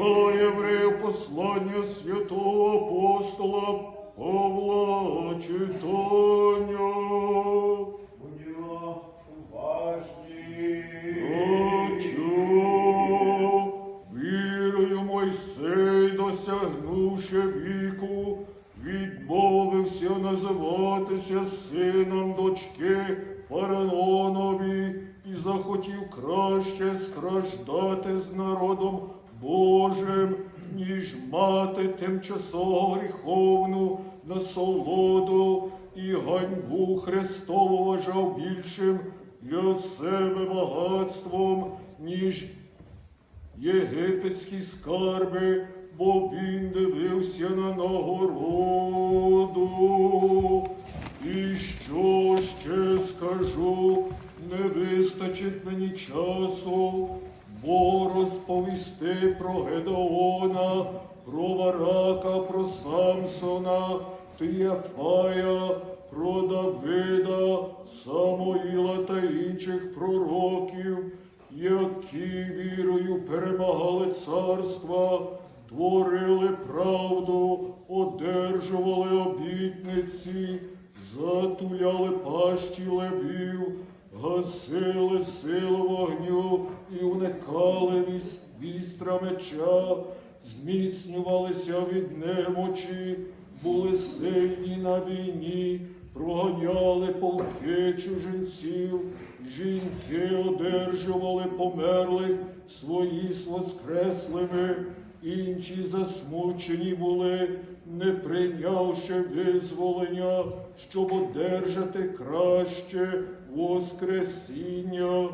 Читай єврею послання святого апостола Павла читання. Вірою Мойсей, досягнувши віку, відмовився називатися сином дочки фараонові і захотів краще страждати з народом Божим, ніж мати тимчасово гріховну насолоду і ганьбу Христову вважав більшим для себе багатством, ніж єгипетські скарби, бо він дивився на нагороду. І що ще скажу, не вистачить мені часу, бо розповісти про Гедеона, про Варака, про Самсона, Тієфая, про Давида, Самоїла та інших пророків, які вірою перемагали царства, творили правду, одержували обітниці, затуляли пащі левів, гасили силу вогню і уникали вістра меча, зміцнювалися від немочі, були сильні на війні, проганяли полки чужинців, жінки одержували померлих свої з воскреслими, інші засмучені були, не прийнявши визволення, щоб одержати краще воскресіння.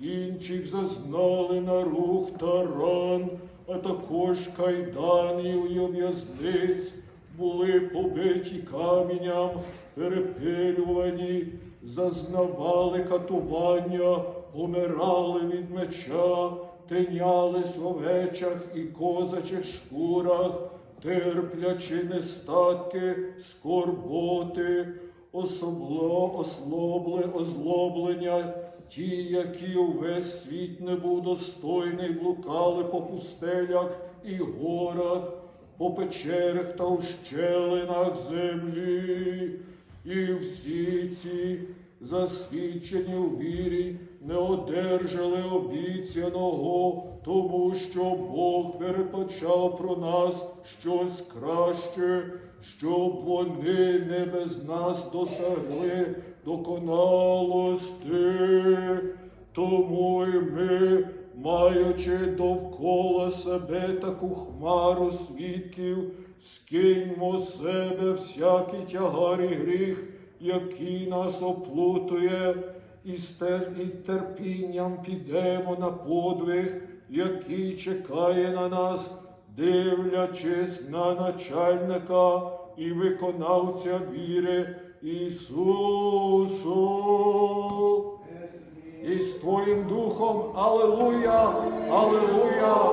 Інших зазнали на рух та ран, а також кайданів і в'язниць, були побиті камінням, перепилювані, зазнавали катування, помирали від меча, тинялись в овечах і козачих шкурах, терплячи нестатки, скорботи, особло, ослобли, озлоблення, ті, які увесь світ не був достойний, блукали по пустелях і горах, по печерах та ущелинах землі, і всі ці засвідчені у вірі не одержали обіцяного, тому що Бог передбачав про нас щось краще, щоб вони не без нас досягли досконалости. Тому і ми, маючи довкола себе таку хмару свідків, скиньмо з себе всякий тягар і гріх, який нас оплутує, і терпінням підемо на подвиг, який чекає на нас, дивлячись на начальника і виконавця віри Ісусу. І з Твоїм Духом, Аллилуйя, Аллилуйя,